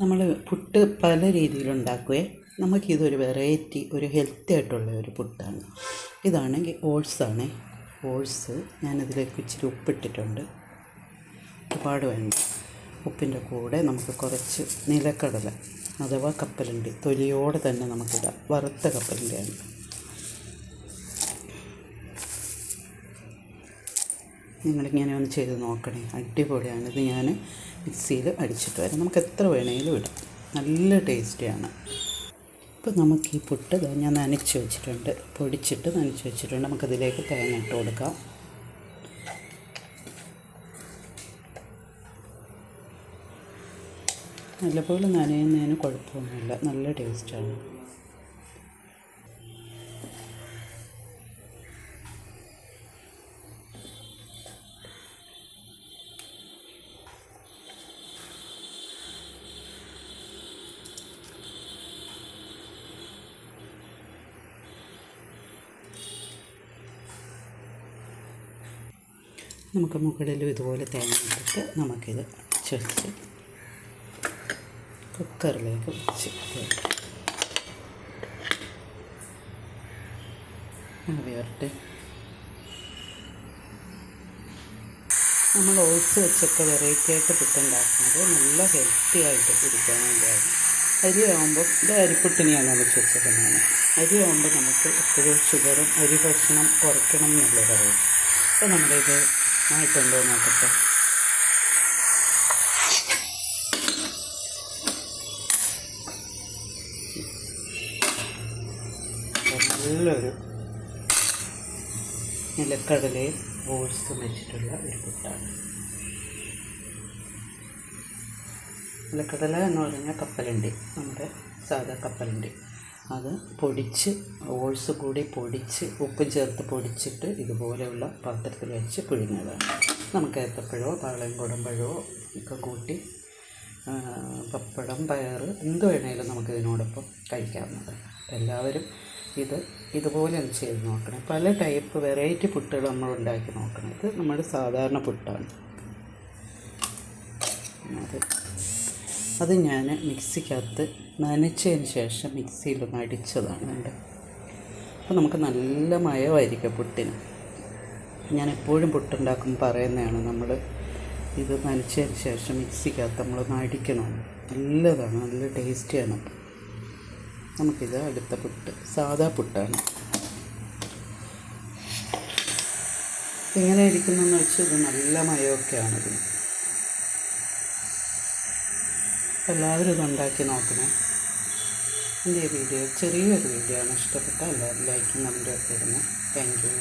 നമ്മൾ പുട്ട് പല രീതിയിലുണ്ടാക്കുവേ. നമുക്കിതൊരു വെറൈറ്റി ഒരു ഹെൽത്തി ആയിട്ടുള്ള ഒരു പുട്ടാണ്. ഇതാണെങ്കിൽ ഓട്സാണ് ഓട്സ് ഞാനതിലേക്ക് ഇച്ചിരി ഉപ്പിട്ടിട്ടുണ്ട്. ഒരുപാട് വേണ്ട. ഉപ്പിന്റെ കൂടെ നമുക്ക് കുറച്ച് നിലക്കടല അഥവാ കപ്പലണ്ടി തൊലിയോടെ തന്നെ നമുക്കിടാം. വറുത്ത കപ്പലണ്ടിയാണ്. നിങ്ങളിങ്ങനെ ഒന്ന് ചെയ്ത് നോക്കണേ. അടിപൊളിയാണിത് ഞാൻ മിക്സിയിൽ അടിച്ചിട്ട് വരാം. നമുക്ക് എത്ര വേണമെങ്കിലും ഇടാം. നല്ല ടേസ്റ്റിയാണ് ഇപ്പോൾ നമുക്ക് ഈ പുട്ട് ഞാൻ നനച്ച് വെച്ചിട്ടുണ്ട്. പൊടിച്ചിട്ട് നനച്ച് വെച്ചിട്ടുണ്ട്. നമുക്കതിലേക്ക് തേങ്ങ ഇട്ട് കൊടുക്കാം. നല്ലപോലെ നനയുന്നതിന് കുഴപ്പമൊന്നുമില്ല. നല്ല ടേസ്റ്റാണ് നമുക്ക് മുകളിലും ഇതുപോലെ തേങ്ങ ഇട്ടിട്ട് നമുക്കിത് വെച്ച് കുക്കറിലേക്ക് വെച്ച് ആവി വരട്ടെ. നമ്മൾ ഓട്സ് വെച്ചൊക്കെ വെറൈറ്റി ആയിട്ട് പുട്ടുണ്ടാക്കുന്നത് നല്ല ഹെൽത്തി ആയിട്ട് ഇരിക്കാൻ വേണ്ടിയാണ് അരി ഇത് അരിപ്പുട്ടിനെയാണ് വെച്ച് വെച്ചേക്കുന്നതാണ് അരി നമുക്ക് എപ്പോഴും ഷുഗറും അരി ഭക്ഷണം കുറയ്ക്കണം എന്നുള്ളത് പറയും അപ്പോൾ നമ്മളിത് ആയിട്ടുണ്ടോ നോക്കട്ടെ. നല്ലൊരു നിലക്കടലയും ഓട്സും വെച്ചിട്ടുള്ള ഒരു പുട്ടാണ്. നിലക്കടല എന്ന് പറഞ്ഞാൽ കപ്പലുണ്ട് നമ്മുടെ സാധാ കപ്പലണ്ടി. അത് പൊടിച്ച് ഓൾസ് കൂടി പൊടിച്ച് ഉപ്പും ചേർത്ത് പൊടിച്ചിട്ട് ഇതുപോലെയുള്ള പാത്രത്തിൽ വെച്ച് പിഴിഞ്ഞതാണ്. നമുക്ക് ഏത്തപ്പഴമോ പാളയും കുടമ്പഴമോ ഒക്കെ കൂട്ടി പപ്പടം പയർ എന്ത് വേണേലും നമുക്ക് ഇതിനോടൊപ്പം കഴിക്കാവുന്നതാണ്. എല്ലാവരും ഇത് ഇതുപോലെ ഒന്ന് ചെയ്ത് നോക്കണം. പല ടൈപ്പ് വെറൈറ്റി പുട്ടുകൾ നമ്മൾ ഉണ്ടാക്കി നോക്കണം ഇത് നമ്മുടെ സാധാരണ പുട്ടാണ്. അത് അത് ഞാൻ മിക്സിക്കകത്ത് നനച്ചതിന് ശേഷം മിക്സിയിലൊന്ന് അടിച്ചതാണ് എന്റെ അപ്പോൾ നമുക്ക് നല്ല മയമായിരിക്കും പുട്ടിന്. ഞാൻ എപ്പോഴും പുട്ടുണ്ടാക്കുമ്പോൾ പറയുന്നതാണ് നമ്മൾ ഇത് നനച്ചതിന് ശേഷം മിക്സിക്കകത്ത് നമ്മളൊന്ന് അടിക്കണം. നല്ലതാണ് നല്ല ടേസ്റ്റിയാണ്. നമുക്കിത് അടുത്ത പുട്ട് സാധാ പുട്ടാണ്. ഇങ്ങനെ ഇരിക്കുന്നതെന്ന് വെച്ചാൽ ഇത് നല്ല മയമൊക്കെയാണ് എല്ലാവരും ഇതുണ്ടാക്കി നോക്കണേ. എന്റെ വീഡിയോ ചെറിയൊരു വീഡിയോ ആണ്. ഇഷ്ടപ്പെട്ട എല്ലാവരും ലൈക്കും കമന്റും ഒക്കെ ഇടുന്നത് താങ്ക് യു